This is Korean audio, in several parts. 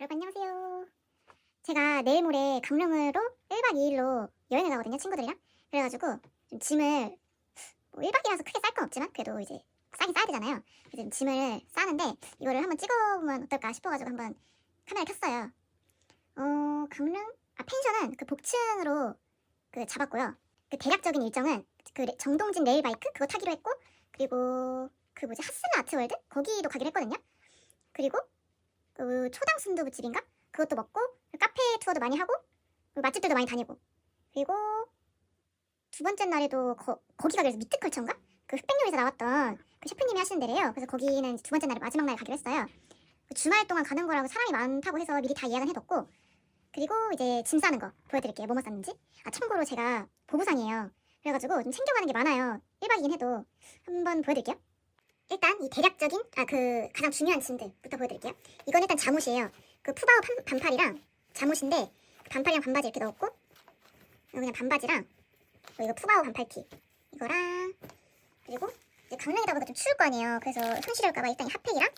여러분 안녕하세요. 제가 내일 모레 강릉으로 1박 2일로 여행을 가거든요, 친구들이랑. 그래가지고 좀 짐을 뭐 1박이라서 크게 쌀 건 없지만 그래도 이제 싸긴 싸야 되잖아요. 그래서 좀 짐을 싸는데 이거를 한번 찍어보면 어떨까 싶어가지고 한번 카메라 켰어요. 어, 강릉? 아, 펜션은 그 복층으로 그 잡았고요. 그 대략적인 일정은 그 레- 정동진 레일바이크 그거 타기로 했고 그리고 그 뭐지 핫슬라 아트월드 거기도 가기로 했거든요. 그리고 그 초당 순두부집인가 그것도 먹고 카페 투어도 많이 하고 맛집들도 많이 다니고 그리고 두 번째 날에도 거, 거기가 그래서 미트컬처인가 그 흑백요리에서 나왔던 그 셰프님이 하시는 데래요. 그래서 거기는 두 번째 날에 마지막 날 가기로 했어요. 그 주말 동안 가는 거라고 사람이 많다고 해서 미리 다 예약은 해뒀고 그리고 이제 짐 싸는 거 보여드릴게요. 뭐뭐 쌌는지. 아 참고로 제가 보부상이에요. 그래가지고 좀 챙겨가는 게 많아요. 1박이긴 해도 한번 보여드릴게요. 일단 이 대략적인 아 그 가장 중요한 짐들부터 보여드릴게요. 이건 일단 잠옷이에요. 그 푸바오 반, 반팔이랑 잠옷인데 반팔이랑 반바지 이렇게 넣었고 그냥 반바지랑 뭐 이거 푸바오 반팔티 이거랑 그리고 강릉이다 보니까 좀 추울 거 아니에요. 그래서 손실이 올까봐 일단 이 핫팩이랑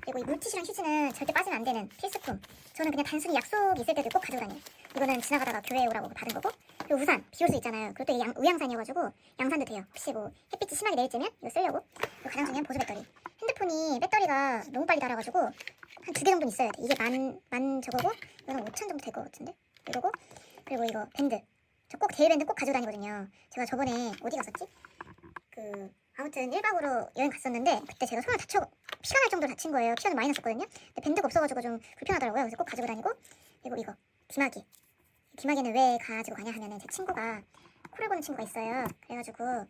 그리고 이 물티슈랑 휴지는 절대 빠지면 안 되는 필수품. 저는 그냥 단순히 약속 있을 때도 꼭 가지고 다녀요. 이거는 지나가다가 교회 오라고 받은 거고 그리고 우산 비 올 수 있잖아요. 그것도 양, 우양산이어가지고 양산도 돼요. 뭐 햇빛이 심하게 내릴 때면 이거 쓰려고 그리고 가장 중요한 보조 배터리. 핸드폰이 배터리가 너무 빨리 닳아가지고 한 두 개 정도는 있어야 돼. 이게 만, 만 저거고 이거는 5천 정도 될 것 같은데 이거고 그리고 이거 밴드. 저 꼭 데일 밴드 꼭 가지고 다니거든요. 제가 저번에 어디 갔었지? 그 아무튼 1박으로 여행 갔었는데 그때 제가 손을 다쳐 피가 날 정도로 다친 거예요. 피가 좀 많이 났었거든요. 근데 밴드가 없어가지고 좀 불편하더라고요. 그래서 꼭 가지고 다니고 그리고 이거 귀마개. 귀마개는 왜 가지고 가냐 하면은 제 친구가 코를 고는 친구가 있어요. 그래가지고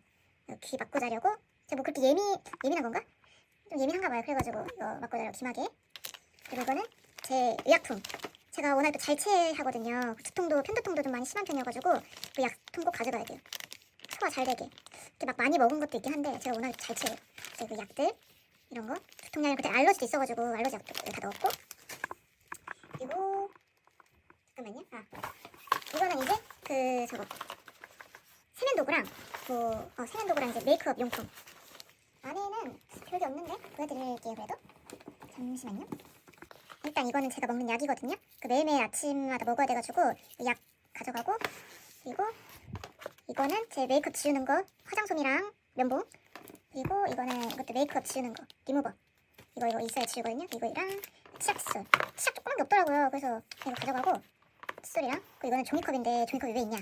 귀 맞고 자려고 제가 뭐 그렇게 예미 예민한 건가? 좀 예민한가 봐요. 그래가지고 이거 맞고 자려고 귀마개. 그리고 이거는 제 의약품. 제가 워낙 또 잘 체하거든요. 두통도 편두통도 좀 많이 심한 편이어가지고 그 약품 꼭 가져가야 돼요. 소화 잘 되게. 이렇게 막 많이 먹은 것도 있긴 한데 제가 워낙 잘 체해요. 그래서 그 약들 이런 거 두통약 그때 알러지도 있어가지고 알러지 약도 다 넣었고 잠깐만요. 아 이거는 이제 그 저거 세면도구랑 뭐 어, 세면도구랑 이제 메이크업 용품 안에는 별게 없는데 보여드릴게요 그래도 잠시만요. 일단 이거는 제가 먹는 약이거든요. 그 매일매일 아침마다 먹어야 돼가지고 이약 가져가고 그리고 이거는 제 메이크업 지우는 거 화장솜이랑 면봉 그리고 이거는 이것도 메이크업 지우는 거 리무버 이거 이거 있어야 지우거든요. 이거랑 치약 칫솔 치약 조그만 게 없더라고요. 그래서 이거 가져가고 칫솔이랑 그리고 이거는 종이컵인데 종이컵이 왜 있냐?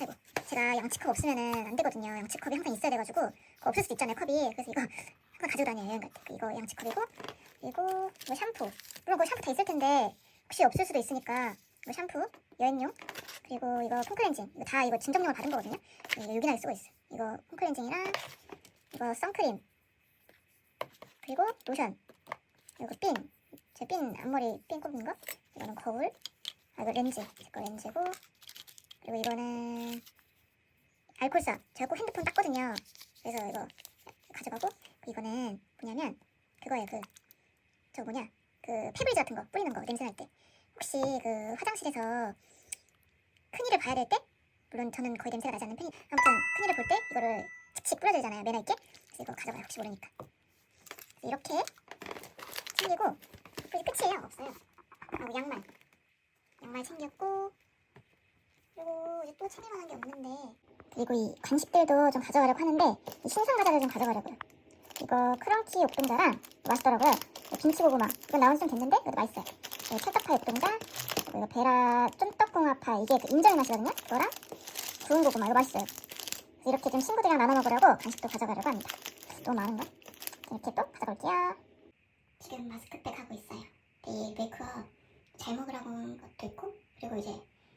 아이고 제가 양치컵 없으면은 안 되거든요. 양치컵이 항상 있어야 돼가지고 없을 수도 있잖아요 컵이 그래서 이거 항상 가지고 다녀요 여행 갈때 이거 양치컵이고 그리고 뭐 샴푸 물론 그 샴푸 다 있을 텐데 혹시 없을 수도 있으니까 이거 샴푸 여행용 그리고 이거 폼클렌징 이거 다 이거 진정용을 받은 거거든요. 이거 유기농 쓰고 있어. 이거 폼클렌징이랑 이거 선크림 그리고 로션 그리고 핀. 제 핀 앞머리 핀 꼽는 거. 이거는 거울. 아 이거 렌즈. 제거 렌즈고 그리고 이거는 알콜사. 제가 꼭 핸드폰 닦거든요. 그래서 이거 가져가고 이거는 뭐냐면 그거예요. 그 저 뭐냐 그 페블즈 같은 거 뿌리는 거 냄새 날 때. 혹시 그 화장실에서 큰일을 봐야 될 때 물론 저는 거의 냄새가 나지 않는 편이 아무튼 큰일을 볼 때 이거를 칙칙 뿌려야 되잖아요 매너 있게 그래서 이거 가져가요 혹시 모르니까 이렇게 챙기고 이제 끝이에요 없어요 그리고 양말 양말 챙겼고 그리고 이제 또 챙길 만한 게 없는데 그리고 이 간식들도 좀 가져가려고 하는데 이 신선 과자를 좀 가져가려고요 이거 크런치 옥동자랑 맛있더라고요 김치고구마 이거 나온 지좀 됐는데 이것도 맛있어요 그리고 찰떡파 옥동자 이거 베라 쫀떡궁합파 이게 그 인절미 맛이거든요. 그거랑 구운 고구마 이거 맛있어요. 이렇게 좀 친구들이랑 나눠 먹으려고 간식도 가져가려고 합니다. 너무 많은가? 이렇게 또 가져갈게요. 지금 마스크팩 하고 있어요. 내일 메이크업 잘 먹으라고 한 것도 있고 그리고 이제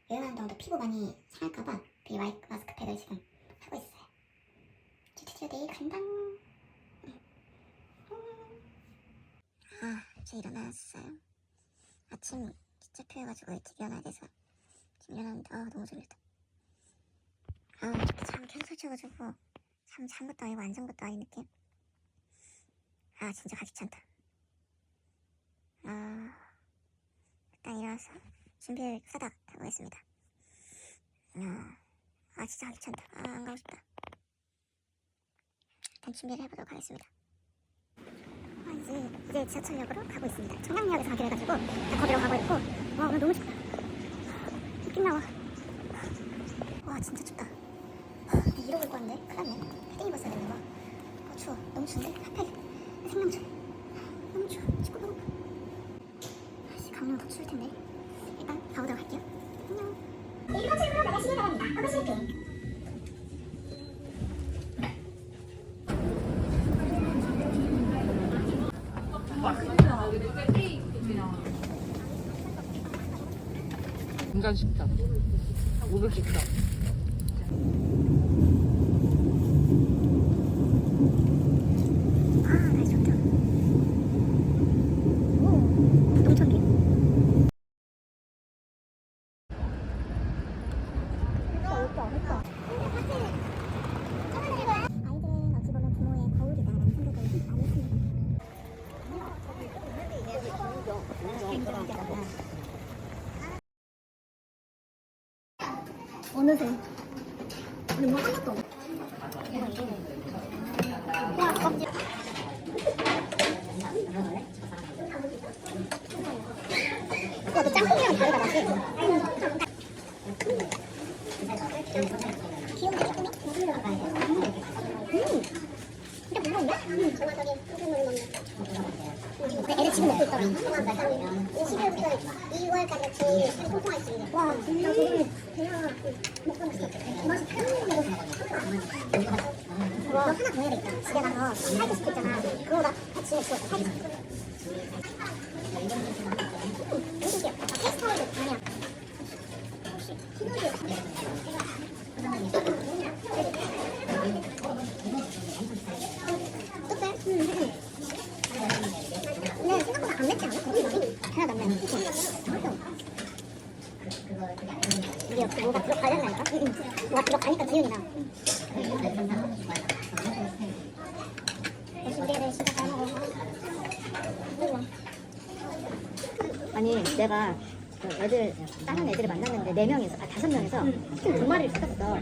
여행하는 동안 피부 많이 상할까봐 그 마이- 마스크팩을 지금 하고 있어요. 이제 드디어 내일 간다. 음. 아, 저 일어났어요. 아침 진짜 피해가지고 일찍 일어나야 돼서 지금 일어났는데 아 너무 졸리다 아 이렇게 잠 계속 설쳐가지고 잠 잔 것도 아니고 안 잔 것도 아닌 느낌 아 진짜 가기 귀찮다 아 일어나서 준비를 하다 가보겠습니다 아, 아 진짜 귀찮다 아 안 가고 싶다 일단 준비를 해보도록 하겠습니다 아 어떡하지? 이제 지하철역으로 가고 있습니다. 청량역에서 가기로 해가지고 다 거기로 가고 있고 와 오늘 너무 춥다. 느낌 나와. 와 진짜 춥다. 이러고 왔는데 큰일 났네. 패딩 입었어야 되는 거. 어 추워. 너무 추운데? 하필 생명줄. 너무 추워. 더 추울 텐데. 일단 가보도록 할게요. 안녕. 1번 출구로 나가시기 바랍니다. 어거 실패. 인간 식당. 목욕 식당. 아, 날씨 좋다. 오, 농촌길. 아이들은 어찌 보면 부모의 거울이다라는 생각을 많이 했습니다. 어느새 우리 뭐 하나도 없어. 와, 껍질. 와, 너 짬뽕이랑 다르다, 맛이. 귀여운데, 짬뽕이? 음. 진짜 부드러운데? 음. 근데 애들 지금 먹고 있더라. 12월부터 2월까지 통통할 수 있는. 와, 진짜 소금이 그냥 먹고 있어. 맛이 너 하나 더 해야 되겠다. 집에 가서 살기 싶어 있잖아. 그거 나 같이 주워 살기. 음, 너무 신기해. 나 페이스타일도 아니야. 혹시 키노즈 어때? 응, 응. 근데 생각보다 안 맵지 않아? 하나도 안 매. 그치? 이게 역시 뭐가 들어가려니까? 뭐가 들어가니까 기운이 나. 역시 우리 애들 진짜 잘 먹어. 아니 내가 그 애들 다른 애들을 만났는데 네 명이서 아 명이서 치킨 두 마리를 시켰어.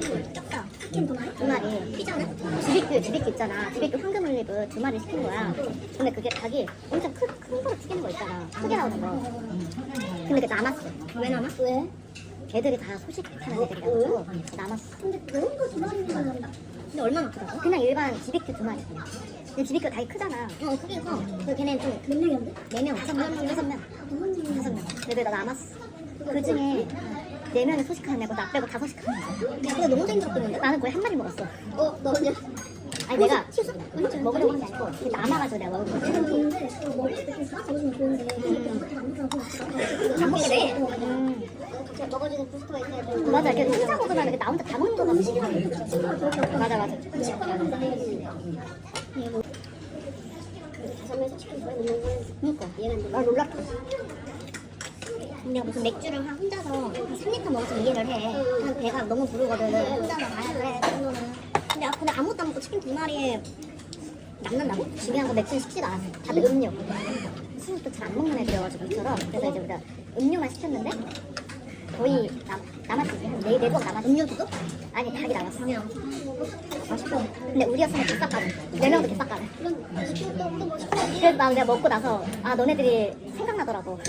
치킨 두 마리? 두 마리. 피자는? 지비큐 지비큐 있잖아. 지비큐 황금 올리브 두 마리 시킨 거야. 근데 그게 닭이 엄청 큰 큰 거로 튀기는 거 있잖아. 크게 나오는 거. 근데 그게 남았어. 왜 남아? 왜? 애들이 다 소식하는 애들이라고 남았어. 근데 그런 거두 마리는 근데 얼마나 크다고? 그냥 일반 지비큐 두 마리. 근데 지비큐 닭이 크잖아. 어, 그게 커. 그 걔네는 좀몇 명이었는데? 네 명, 다섯 명, 여섯 명, 음. 다섯 명. 애들 다 남았어. 그 중에 네 명이 소식하는 애고 나 빼고 다 소식하는 애. 야, 그거 너무 힘들었겠는데? 나는 거의 한 마리 먹었어. 어, 너 혼자? 아니 내가? 먹으려고 한게 아니고 남아가지고 내가 먹은 거지. 저는 좋은데, 그거 머리 이렇게 싹 잡아주면 좋은데, 그렇게 안 먹잖아. 안 먹게 돼. 음. 먹어주는 부스터가 있어야 돼. 맞아. 이렇게 혼자 먹으면 이렇게 나 혼자 다 먹는 거 같아. 맞아 맞아. 다섯 명에서 치킨 거의 못 먹는 그니까. 이해가 안 돼. 아 놀랐다. 내가 무슨 맥주를 한 혼자서 한 3리터 먹었으면 이해를 해. 한 배가 너무 부르거든. 혼자서 가야 그 정도는. 근데, 아- 근데 아무것도 안 먹고 치킨 두 마리에 남는다고? 중요한 건 맥주는 시키지도 않았어. 다들 음료. 술도 잘 안 먹는 애들이어가지고 우리처럼. 그래서 이제 우리가 음료만 시켰는데 거의 남, 남았지. 네, 네 조각 남았어. 음료도? 아니, 닭이 남았어. 맛있고. 근데 우리였으면 개싹가는. 네 명도 개싹가는. 그래서 나 내가 먹고 나서 아 너네들이 생각나더라고.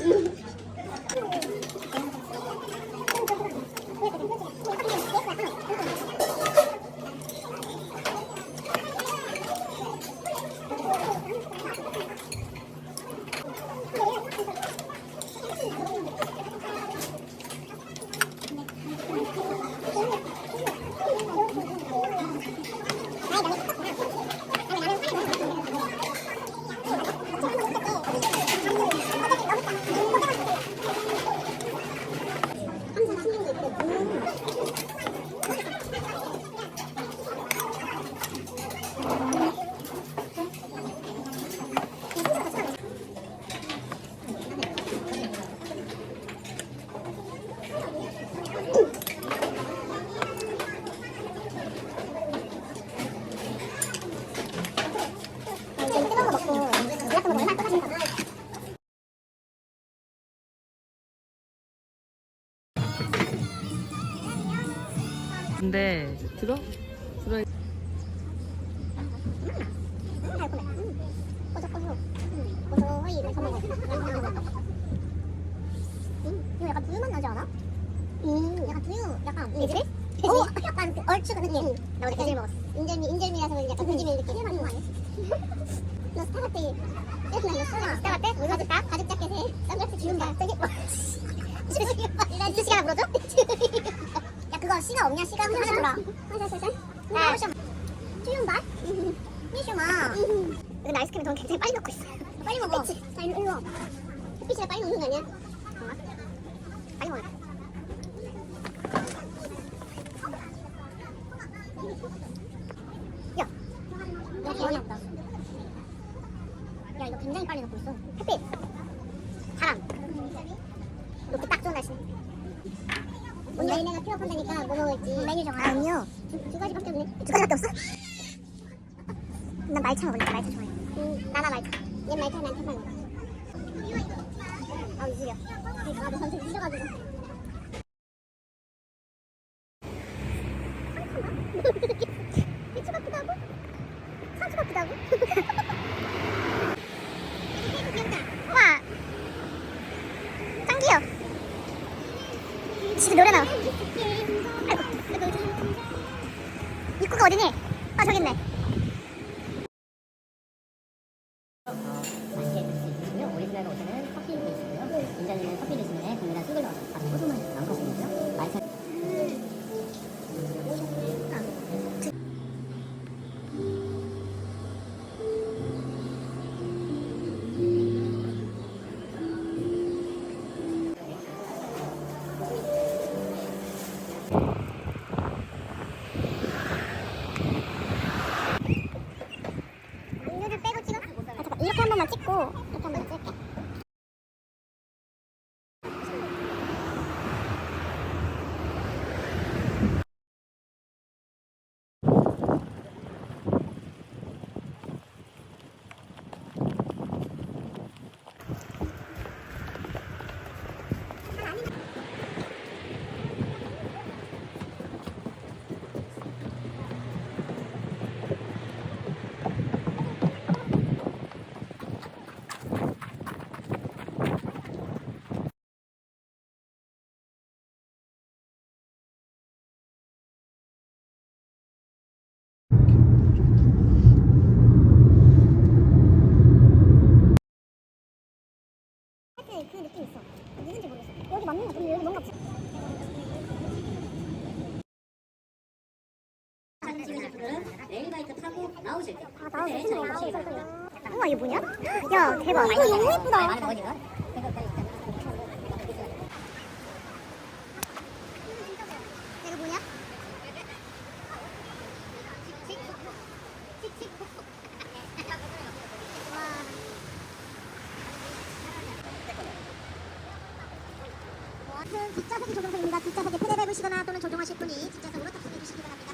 근데 들어? 들어. 음. 음. 음, 이거 약간 두유 맛 나지 않아? 음, 약간 두유, 약간 돼지? 어, 약간 그 얼추 그 느낌. 나 어제 돼지를 먹었어. 인절미, 인절미라서 약간 돼지 밀 느낌. 돼지 맛인 거 아니야? 너 스타바트 이렇게 나 이거 스타바트? 물 가득 딱? 가득 자켓에 선글라스 주는 다. 저기 뭐? 이런 시간 물어줘? 야 그거 시가 없냐? 시가 하나 줘라. 하자 하자 하자. 튀윤발? 미슈마. 근데 아이스크림 넌 굉장히 빨리 먹고 있어. 빨리 먹어. 햇빛이. 자 일로 일로 와. 햇빛이라 빨리 먹는 거 아니야? 빨리 먹어. 야. 야 개운이 없다. 야 이거 굉장히 빨리 먹고 있어. 햇빛. 바람. 이렇게 딱 좋은 날씨. 오늘 내가 픽업한다니까 뭐 먹을지 메뉴 정하. 아 음료. 두, 두 가지밖에 없네. 두 가지밖에 없어? 난 말차 먹을래. 말차 좋아해. 응, 나나 말차. 얘 말차, 난 먹어. 아, 이슬이야. 아, 너 선생 잊어가지고. 대 하여튼 그 느낌 있어. 누군지 모르겠어. 여기 맞는 거 같은데 여기 뭔가 레일바이크 타고 나오실 때 아. 우와 이게 뭐냐? 야 대박. 이거 너무 예쁘다. 많이 먹으니까 이거 뭐냐? 와, 뒷좌석이 조정석입니다. 뒷좌석에 패드 밟으시거나 또는 조종하실 분이 뒷좌석으로 탑승해 주시기 바랍니다.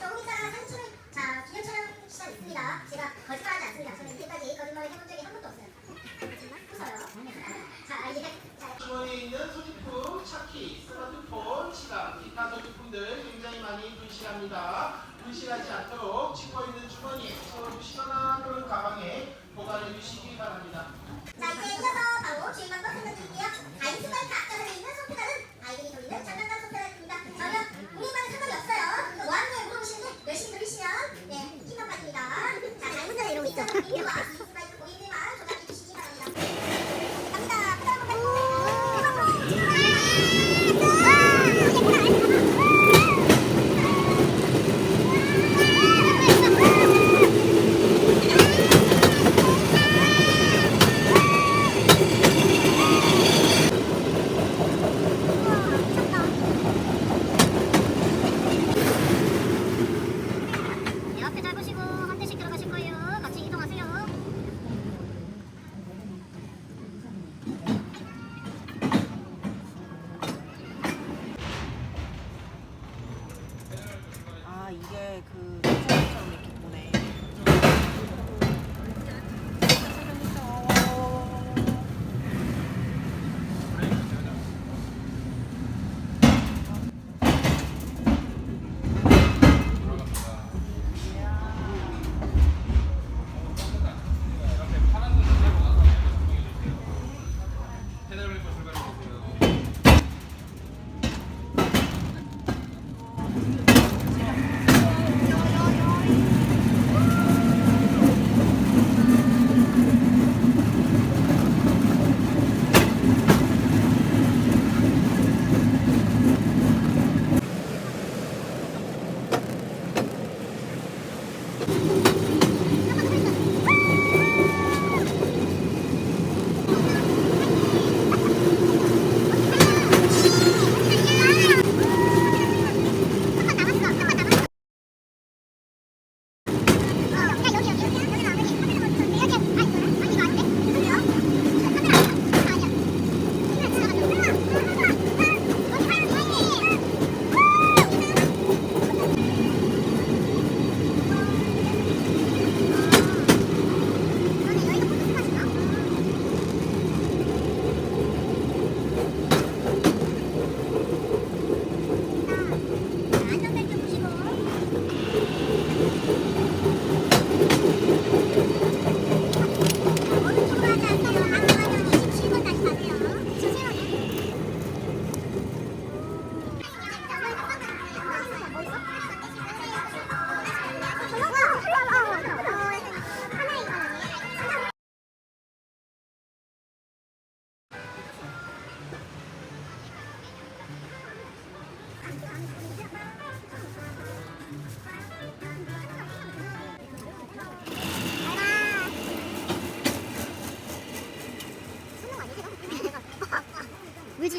조금이따라 산출을 자 기념 촬영 시간 있습니다. 제가 거짓말하지 않습니다. 저는 이때까지 거짓말을 해본 적이 한 번도 없어요. 웃어요. 자 이제 자 주머니에 있는 소지품, 차키, 스마트폰, 지갑, 기타 소지품들 굉장히 많이 분실합니다. 않도록 짚어 있는 주머니에 채워두시거나 또는 가방에 보관해 주시기 바랍니다. 자 이제 이어서 바로 주인방과 설명드릴게요. 아이스바이크 앞좌석에 있는 소프트는 아이들이 돌리는 장난감 소프트입니다. 전혀 국민과는 상관이 없어요. 뭐 하는 거에 물어보시는데 열심히 돌리시면 네 힘만 빠집니다. 자 잘못해서 이러고 있죠. 이유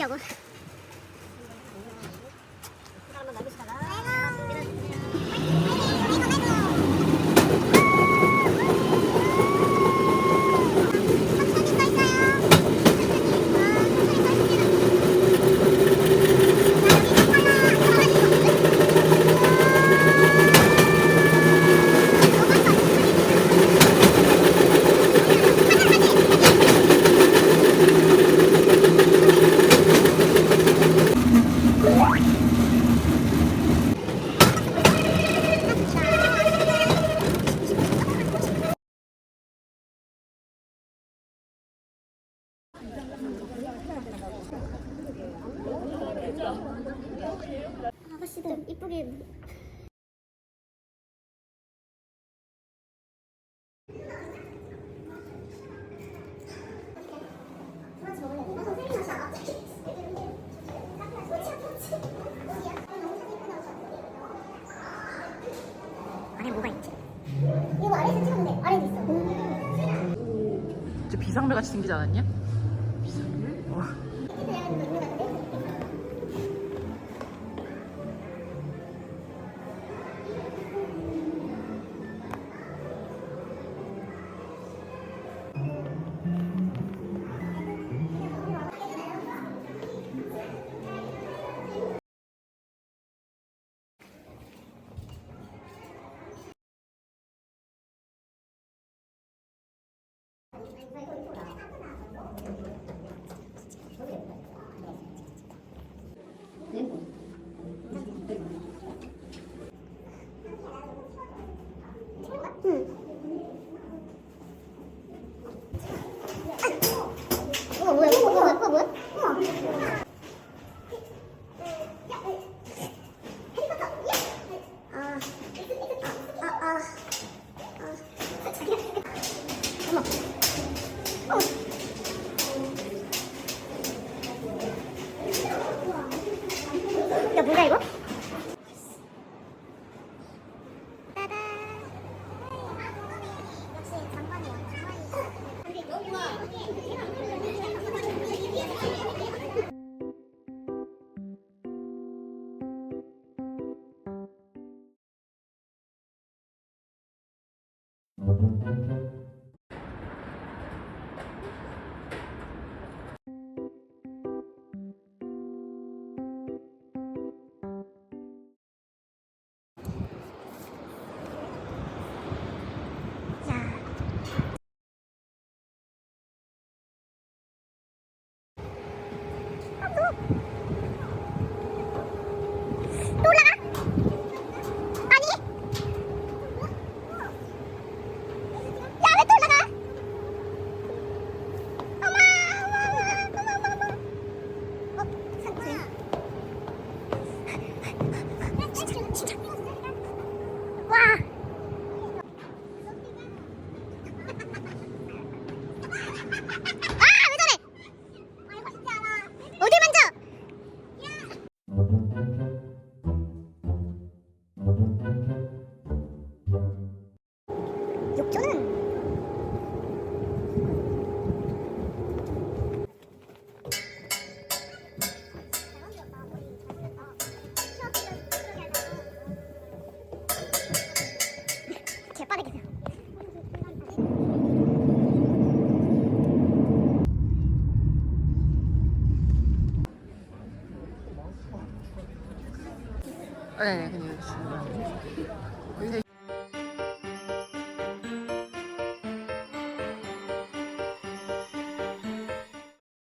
하려고. 비상벨 같이 생기지 않았냐? ไม่ต้องพูดหรอก